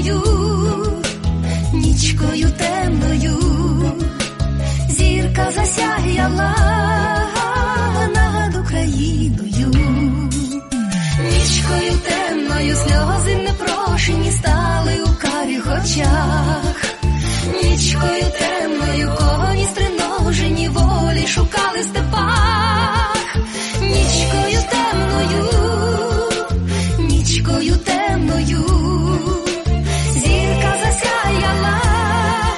темною, нічкою темною, зірка засяяла над Україною, нічкою темною, сльози непрошені стали у карих очах, нічкою темною, коні стриножені волі шукали степа.